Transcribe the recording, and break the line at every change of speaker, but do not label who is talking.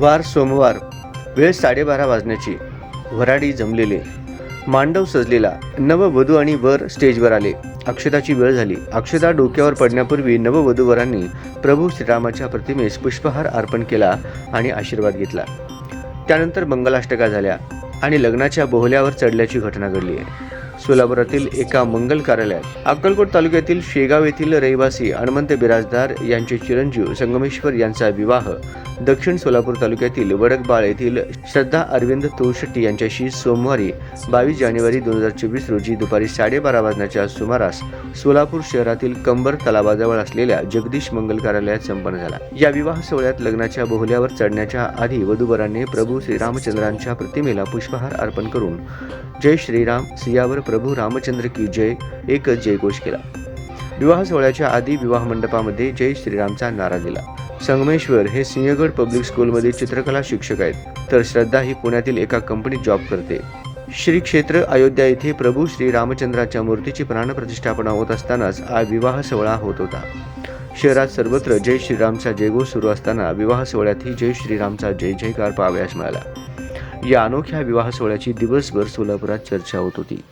वार सोमवार वेळ साडेबारा वाजण्याची. वराडी जमलेले. मांडव सजलेला. नववधू आणि वर स्टेजवर आले. अक्षताची वेळ झाली. अक्षता डोक्यावर पडण्यापूर्वी नववधूवरांनी प्रभू श्रीरामाच्या प्रतिमेस पुष्पहार अर्पण केला आणि आशीर्वाद घेतला. त्यानंतर मंगलाष्टका झाल्या आणि लग्नाच्या बोहल्यावर चढल्याची घटना घडली. आहे सोलापुरातील एका मंगल कार्यालयात अक्कलकोट तालुक्यातील शेगाव येथील रहिवासी हणमंत बिराजदार यांचे चिरंजीव संगमेश्वर यांचा विवाह दक्षिण सोलापूर तालुक्यातील वडकबाळ येथील श्रद्धा अरविंद तुळशेट्टी यांच्याशी सोमवारी बावीस जानेवारी दोन हजार चोवीस रोजी दुपारी साडेबारा वाजण्याच्या सुमारास सोलापूर शहरातील कंबर तलावाजवळ असलेल्या जगदीश मंगल कार्यालयात संपन्न झाला. या विवाह सोहळ्यात लग्नाच्या बोहल्यावर चढण्याच्या आधी वधूवरांनी प्रभू श्रीरामचंद्रांच्या प्रतिमेला पुष्पहार अर्पण करून जय श्रीराम सियावर प्रभू रामचंद्र की जय एकच जयघोष केला. विवाह सोहळ्याच्या आधी विवाह मंडपामध्ये जय श्रीरामचा नारा दिला. संगमेश्वर हे सिंहगड पब्लिक स्कूलमध्ये चित्रकला शिक्षक आहेत. तर श्रद्धा ही पुण्यातील एका कंपनीत जॉब करते. श्री क्षेत्र अयोध्या येथे प्रभू श्री रामचंद्राच्या मूर्तीची प्राणप्रतिष्ठापना होत असतानाच हा विवाह सोहळा होत होता. शहरात सर्वत्र जय श्रीरामचा जयघोष सुरू असताना विवाह सोहळ्यातही जय श्रीरामचा जय जयकार पाहावयास मिळाला. या अनोख्या विवाह सोहळ्याची दिवसभर सोलापुरात चर्चा होत होती.